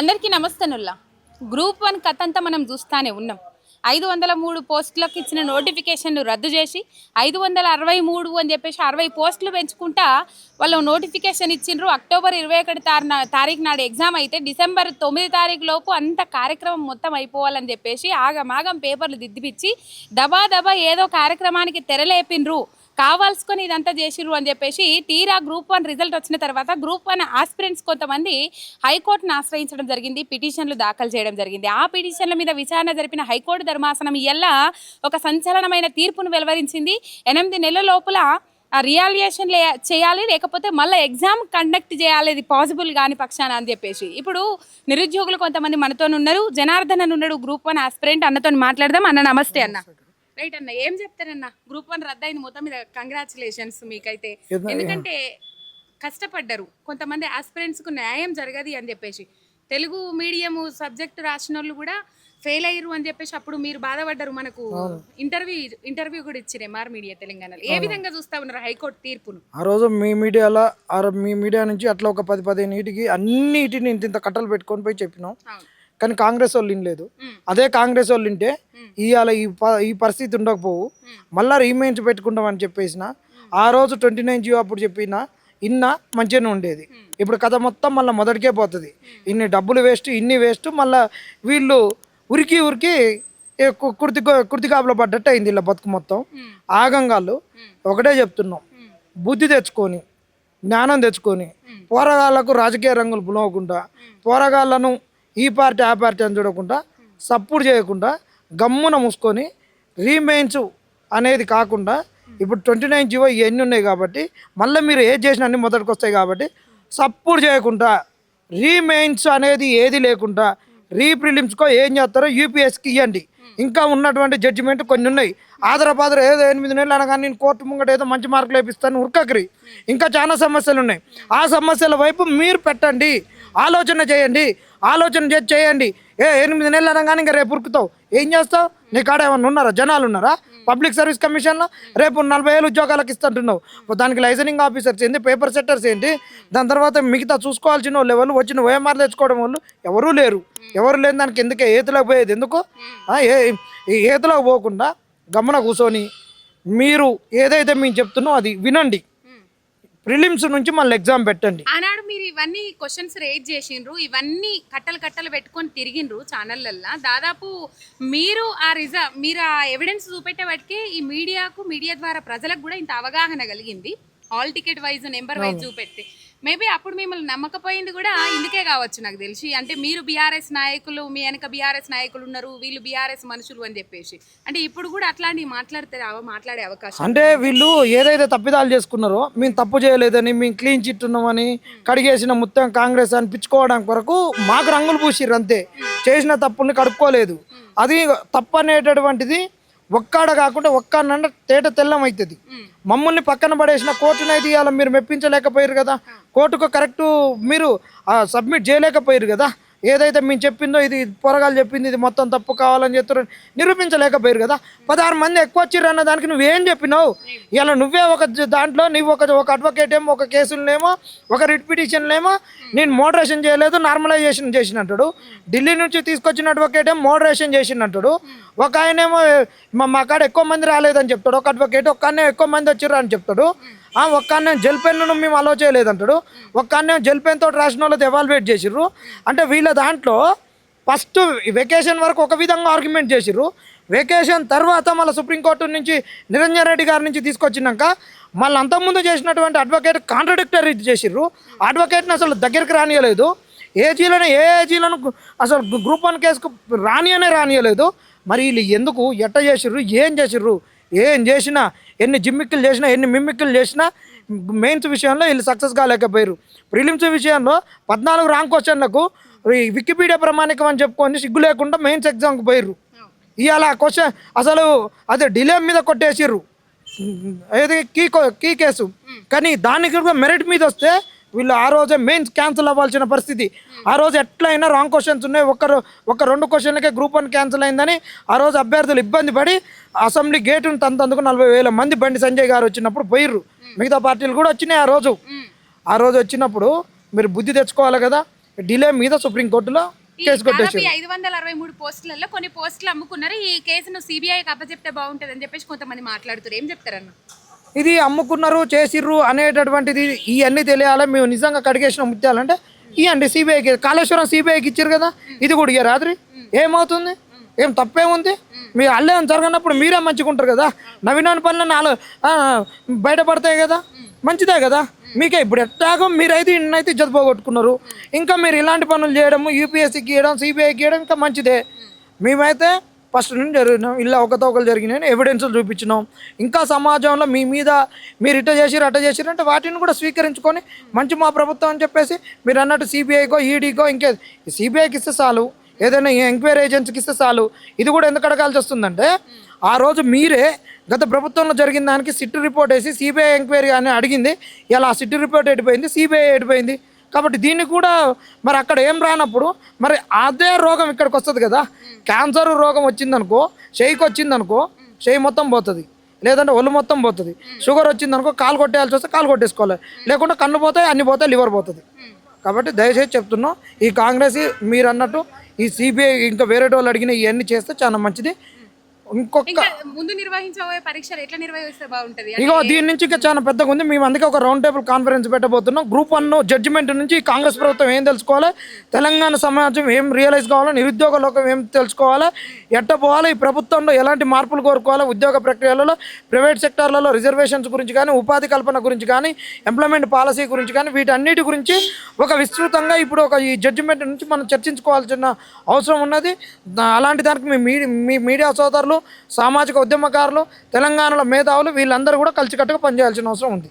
అందరికీ నమస్తనుల్లా. Group one కథ అంతా మనం చూస్తానే ఉన్నాం. ఐదు వందల మూడు పోస్టులకు ఇచ్చిన నోటిఫికేషన్ను రద్దు చేసి ఐదు వందల అరవై మూడు అని చెప్పేసి అరవై పోస్టులు పెంచుకుంటా వాళ్ళు నోటిఫికేషన్ ఇచ్చిండ్రు. అక్టోబర్ ఇరవై ఒకటి తారీఖు తారీఖు నాడు ఎగ్జామ్ అయితే డిసెంబర్ తొమ్మిది తారీఖు లోపు అంత కార్యక్రమం మొత్తం అయిపోవాలని చెప్పేసి ఆగమాగం పేపర్లు దిద్దిపిచ్చి దబా దబా ఏదో కార్యక్రమానికి తెరలేపిండ్రు కావాల్సుకొని ఇదంతా చేసిర్రు అని చెప్పేసి తీరా గ్రూప్ వన్ రిజల్ట్ వచ్చిన తర్వాత గ్రూప్ వన్ ఆస్పిరెంట్స్ కొంతమంది హైకోర్టును ఆశ్రయించడం జరిగింది పిటిషన్లు దాఖలు చేయడం జరిగింది. ఆ పిటిషన్ల మీద విచారణ జరిపిన హైకోర్టు ధర్మాసనం ఎలా ఒక సంచలనమైన తీర్పును వెలువరించింది. ఎనిమిది నెలల లోపల రియాలియేషన్ చేయాలి లేకపోతే మళ్ళీ ఎగ్జామ్ కండక్ట్ చేయాలి ఇది పాసిబుల్ కాని పక్షాన అని చెప్పేసి. ఇప్పుడు నిరుద్యోగులు కొంతమంది మనతో ఉన్నారు జనార్దన్ అని ఉన్నాడు గ్రూప్ వన్ ఆస్పిరెంట్ అన్నతో మాట్లాడదాం. అన్న నమస్తే అన్న. రైట్ అన్న. ఏం చెప్తారన్న? గ్రూప్ వన్ రద్దయింది మొత్తం మీద. కంగ్రాచులేషన్స్ మీకైతే. ఎందుకంటే కష్టపడ్డారు. కొంతమంది ఆస్పిరెంట్స్కు న్యాయం జరగదు అని చెప్పేసి. తెలుగు మీడియం సబ్జెక్ట్ రాసిన వాళ్ళు కూడా ఫెయిల్ అయ్యారు అని చెప్పేసి అప్పుడు మీరు బాధపడ్డారు మనకు. ఇంటర్వ్యూ ఇంటర్వ్యూ కూడా ఇచ్చారు ఎంఆర్ మీడియా తెలంగాణలో. ఏ విధంగా చూస్తా ఉన్నారు హైకోర్టు తీర్పును? ఆ రోజు మీ మీడియాలో మీ మీడియా నుంచి అట్లా ఒక పది పదిహేను ఇంటికి అన్నిటిని ఇంత కట్టలు పెట్టుకొని పోయి చెప్పినాం. కానీ కాంగ్రెస్ వాళ్ళు వినలేదు. అదే కాంగ్రెస్ వాళ్ళు వింటే ఇవాళ ఈ ప- ఈ పరిస్థితి ఉండకపోవు. మళ్ళా రీమెయిన్స్ పెట్టుకుంటామని చెప్పేసిన ఆ రోజు ట్వంటీ నైన్ జియో అప్పుడు చెప్పిన ఇన్న మంచిగానే ఉండేది. ఇప్పుడు కథ మొత్తం మళ్ళీ మొదటికే పోతుంది. ఇన్ని డబ్బులు వేస్ట్ ఇన్ని వేస్ట్ మళ్ళీ వీళ్ళు ఉరికి ఉరికి కుర్తి కుర్తి కాపులో పడ్డట్టు అయింది ఇలా బతుకు మొత్తం. ఆగంగాళ్ళు ఒకటే చెప్తున్నాం. బుద్ధి తెచ్చుకొని జ్ఞానం తెచ్చుకొని పోరగాళ్ళకు రాజకీయ రంగులు పులవకుండా పోరగాళ్ళను ఈ పార్టీ ఆ పార్టీ అని చూడకుండా సపోర్ట్ చేయకుండా గమ్మున మూసుకొని రీమెయిన్స్ అనేది కాకుండా ఇప్పుడు ట్వంటీ నైన్ జీవో ఇవన్నీ ఉన్నాయి కాబట్టి మళ్ళీ మీరు ఏది చేసినా అన్ని మొదటికి వస్తాయి కాబట్టి సపోర్ట్ చేయకుండా రీమెయిన్స్ అనేది ఏది లేకుండా రీప్రిలిమ్స్కో ఏం చేస్తారో యూపీఎస్కి ఇవ్వండి ఇంకా ఉన్నటువంటి జడ్జిమెంట్ కొన్ని ఉన్నాయి. ఆదరపాదర ఏదో ఎనిమిది నెలలు అనగానే నేను కోర్టు ముంగట ఏదో మంచి మార్కులు వేపిస్తాను ఉరకక్రి. ఇంకా చాలా సమస్యలు ఉన్నాయి. ఆ సమస్యల వైపు మీరు పెట్టండి. ఆలోచన చేయండి ఆలోచన చేయండి. ఏ ఎనిమిది నెలలు అనగానే ఇంకా రేపు ఉరుకుతావు. ఏం చేస్తావు? నీ కాడ ఏమన్నా ఉన్నారా? జనాలు ఉన్నారా? పబ్లిక్ సర్వీస్ కమిషన్లో రేపు నలభై వేలు ఉద్యోగాలకు ఇస్తుంటున్నావు. దానికి లైసెనింగ్ ఆఫీసర్స్ ఏంటి? పేపర్ సెట్టర్స్ ఏంటి? దాని తర్వాత మిగతా చూసుకోవాల్సిన వాళ్ళు ఎవరు? వచ్చిన ఓఎంఆర్ తెచ్చుకోవడం వాళ్ళు ఎవరూ లేరు. ఎవరు లేని దానికి ఎందుకే? ఏతులకు పోయేది ఎందుకు? ఏ ఈ ఏతులకు పోకుండా గమన కూర్చొని మీరు ఏదైతే మేము చెప్తున్నో అది వినండి. ప్రిలిమ్స్ నుంచి మళ్ళీ ఎగ్జామ్ పెట్టండి. ఆనాడు మీరు ఇవన్నీ క్వశ్చన్స్ రేజ్ చేసిండ్రు ఇవన్నీ కట్టలు కట్టలు పెట్టుకొని తిరిగిండ్రు ఛానళ్ళల్లో దాదాపు మీరు ఆ రిజా మీరు ఆ ఎవిడెన్స్ చూపెట్టే వాటికి ఈ మీడియాకు మీడియా ద్వారా ప్రజలకు కూడా ఇంత అవగాహన కలిగింది. Hall ticket wise number wise చూపెట్టి మేబీ అప్పుడు మిమ్మల్ని నమ్మకపోయింది కూడా ఇందుకే కావచ్చు నాకు తెలిసి. అంటే మీరు బీఆర్ఎస్ నాయకులు మీ వెనక బీఆర్ఎస్ నాయకులు ఉన్నారు వీళ్ళు బీఆర్ఎస్ మనుషులు అని చెప్పేసి. అంటే ఇప్పుడు కూడా అట్లాంటివి మాట్లాడితే అవ- మాట్లాడే అవకాశం అంటే వీళ్ళు ఏదైతే తప్పిదాలు చేసుకున్నారో మేము తప్పు చేయలేదని మేము క్లీన్ చిట్ ఉన్నామని కడిగేసిన మొత్తం కాంగ్రెస్ అనిపించుకోవడానికి కొరకు మాకు రంగులు పూసిర్రు అంతే. చేసిన తప్పుల్ని కడుక్కోలేదు. అది తప్పు అనేటటువంటిది ఒక్కాడ కాకుండా ఒక్కనంటే తేట తెల్లం అవుతుంది మమ్మల్ని పక్కన పడేసిన కోర్టును అయితే ఇవాళ మీరు మెప్పించలేకపోయారు కదా. కోర్టుకు కరెక్ట్ మీరు సబ్మిట్ చేయలేకపోయారు కదా. ఏదైతే మేము చెప్పిందో ఇది పొరగాలు చెప్పింది ఇది మొత్తం తప్పు కావాలని చెప్తారు నిరూపించలేకపోయారు కదా? పదహారు మంది ఎక్కువ వచ్చిర్రు అన్న దానికి నువ్వేం చెప్పినావు? ఇలా నువ్వే ఒక దాంట్లో నువ్వు ఒక ఒక అడ్వకేట్ ఏమో ఒక కేసులనేమో ఒక రిట్ పిటిషన్లేమో నేను మోడరేషన్ చేయలేదు నార్మలైజేషన్ చేసినట్టుడు ఢిల్లీ నుంచి తీసుకొచ్చిన అడ్వకేట్ ఏమో మోడరేషన్ చేసినట్టుడు ఒక ఆయనేమో మా మా కాడ ఎక్కువ మంది రాలేదని చెప్తాడు. ఒక అడ్వకేట్ ఒక్కనే ఎక్కువ మంది వచ్చిర్రు అని చెప్తాడు. ఆ అన్నం జెల్ పెన్ను మేము అలో చేయలేదంటాడు. ఒక్కనే జెల్ పెన్తో రాసిన వాళ్ళది ఎవాల్యుయేట్ చేసిర్రు. అంటే వీళ్ళ దాంట్లో ఫస్ట్ వెకేషన్ వరకు ఒక విధంగా ఆర్గ్యుమెంట్ చేసిర్రు. వెకేషన్ తర్వాత మళ్ళీ సుప్రీంకోర్టు నుంచి నిరంజన్ రెడ్డి గారి నుంచి తీసుకొచ్చినాక మళ్ళీ అంతకుముందు చేసినటువంటి అడ్వకేట్ కాంట్రడిక్టరీ చేసిర్రు. అడ్వకేట్ని అసలు దగ్గరికి రానియలేదు. ఏజీలను ఏ ఏజీలను అసలు గ్రూప్ వన్ కేసుకు రానియనే రానియలేదు. మరి వీళ్ళు ఎందుకు ఎట్ట చేసిర్రు ఏం చేసిర్రు ఏం చేసినా ఎన్ని జిమ్మిక్కులు చేసినా ఎన్ని మిమ్మిక్కులు చేసినా మెయిన్స్ విషయంలో వీళ్ళు సక్సెస్ కాలేకపోయారు. ప్రిలిమ్స్ విషయంలో పద్నాలుగు ర్యాంక్ క్వశ్చన్లకు ఈ వికీపీడియా ప్రమాణికం అని చెప్పుకొని సిగ్గు లేకుండా మెయిన్స్ ఎగ్జామ్కి పోయిర్రు. ఇవాళ క్వశ్చన్ అసలు అదే డిలే మీద కొట్టేసిర్రు. ఏది కీ కో- కీ కేసు. కానీ దానికి కూడా మెరిట్ మీద వస్తే వీళ్ళు ఆ రోజే మెయిన్స్ క్యాన్సిల్ అవ్వాల్సిన పరిస్థితి. ఆ రోజు ఎట్లయినా రాంగ్ క్వశ్చన్స్ ఉన్నాయి. ఒక్కరు ఒక రెండు క్వశ్చన్లకే గ్రూప్ వన్ క్యాన్సిల్ అయిందని ఆ రోజు అభ్యర్థులు ఇబ్బంది పడి అసెంబ్లీ గేటును తంతందుకు నలభై వేల మంది బండి సంజయ్ గారు వచ్చినప్పుడు పోయిర్రు. మిగతా పార్టీలు కూడా వచ్చినాయి ఆ రోజు. ఆ రోజు వచ్చినప్పుడు మీరు బుద్ధి తెచ్చుకోవాలి కదా. డిలే మీద సుప్రీంకోర్టులో కేసు ఈ ఐదు వందల అరవై మూడు పోస్టులలో కొన్ని పోస్టులు అమ్ముకున్నారు. ఈ కేసును సిబిఐకి అప్పచెప్తే బాగుంటుంది అని చెప్పేసి కొంతమంది మాట్లాడుతారు ఏం చెప్తారన్న? ఇది అమ్ముకున్నారు చేసిర్రు అనేటటువంటిది ఇవన్నీ తెలియాలి? మేము నిజంగా కడిగేసిన ముత్యాలంటే ఇవ్వండి సిబిఐకి కాళేశ్వరం సిబిఐకి ఇచ్చారు కదా? ఇది కూడా ఇయ్య రాత్రి? ఏమవుతుంది? ఏం తప్పేముంది? మీ అల్లెం జరగనప్పుడు మీరే మంచిగా ఉంటారు కదా నవీనాన్ని పనులు నాలుగు బయటపడతాయి కదా? మంచిదే కదా? మీకే ఇప్పుడు ఎట్లాగో మీరైతే ఇన్నైతే ఇజ్జత్ పోగొట్టుకున్నారు. ఇంకా మీరు ఇలాంటి పనులు చేయడం యూపీఎస్సీకి ఇవ్వడం సిబిఐకి ఇవ్వడం ఇంకా మంచిదే. మేమైతే ఫస్ట్ నుండి జరిగినాం. ఇలా ఒకతోకలు జరిగినాయని ఎవిడెన్సులు చూపించినాం. ఇంకా సమాజంలో మీ మీద మీరు ఇట చేసిరు అట్ట చేసిరు అంటే వాటిని కూడా స్వీకరించుకొని మంచి మా ప్రభుత్వం అని చెప్పేసి మీరు అన్నట్టు సిబిఐకో ఈడీకో ఇంకే సిబిఐకి ఇస్తే చాలు. ఏదైనా ఎంక్వైరీ ఏజెన్సీకి ఇస్తే చాలు. ఇది కూడా ఎందుకు అడగాల్సి వస్తుందంటే ఆ రోజు మీరే గత ప్రభుత్వంలో జరిగిన దానికి సిట్ రిపోర్ట్ వేసి సిబిఐ ఎంక్వైరీ అని అడిగింది. ఇలా సిట్ రిపోర్ట్ ఎడిపోయింది సిబిఐ ఎడిపోయింది కాబట్టి దీన్ని కూడా మరి అక్కడ ఏం రానప్పుడు మరి అదే రోగం ఇక్కడికి వస్తుంది కదా. క్యాన్సర్ రోగం వచ్చిందనుకో షెయ్కి వచ్చిందనుకో షెయ్యి మొత్తం పోతుంది. లేదంటే ఒళ్ళు మొత్తం పోతుంది. షుగర్ వచ్చిందనుకో కాలు కొట్టేయాల్సి వస్తే కాలు కొట్టేసుకోవాలి. లేకుంటే కన్ను పోతాయి అన్ని పోతాయి లివర్ పోతుంది. కాబట్టి దయచేసి చెప్తున్నాం ఈ కాంగ్రెస్ మీరు అన్నట్టు ఈ సిబిఐ ఇంకా వేరే వాళ్ళు అడిగిన ఇవన్నీ చేస్తే చాలా మంచిది. ఇంకొక ఇంకా ముందు నిర్వహించబోయే పరీక్షలు ఎట్లా నిర్వహిస్తే బాగుంటది? ఇగో దీని నుంచి ఇంకా చాలా పెద్దగా ఉంది. మేము అందుకే ఒక రౌండ్ టేబుల్ కాన్ఫరెన్స్ పెట్టబోతున్నాం. గ్రూప్ వన్ జడ్జిమెంట్ నుంచి కాంగ్రెస్ ప్రభుత్వం ఏం తెలుసుకోవాలి? తెలంగాణ సమాజం ఏం రియలైజ్ కావాలి? నిరుద్యోగ లోకం ఏం తెలుసుకోవాలి? ఎట్ట పోవాలి? ఈ ప్రభుత్వంలో ఎలాంటి మార్పులు కోరుకోవాలి? ఉద్యోగ ప్రక్రియలలో ప్రైవేట్ సెక్టార్లలో రిజర్వేషన్స్ గురించి కానీ ఉపాధి కల్పన గురించి కానీ ఎంప్లాయ్మెంట్ పాలసీ గురించి కానీ వీటన్నిటి గురించి ఒక విస్తృతంగా ఇప్పుడు ఒక ఈ జడ్జిమెంట్ నుంచి మనం చర్చించుకోవాల్సిన అవసరం ఉన్నది. అలాంటి దానికి మీ మీ మీడియా సోదరులు సామాజిక ఉద్యమకారులు తెలంగాణలో మేధావులు వీళ్ళందరూ కూడా కలిసికట్టుగా పనిచేయాల్సిన అవసరం ఉంది.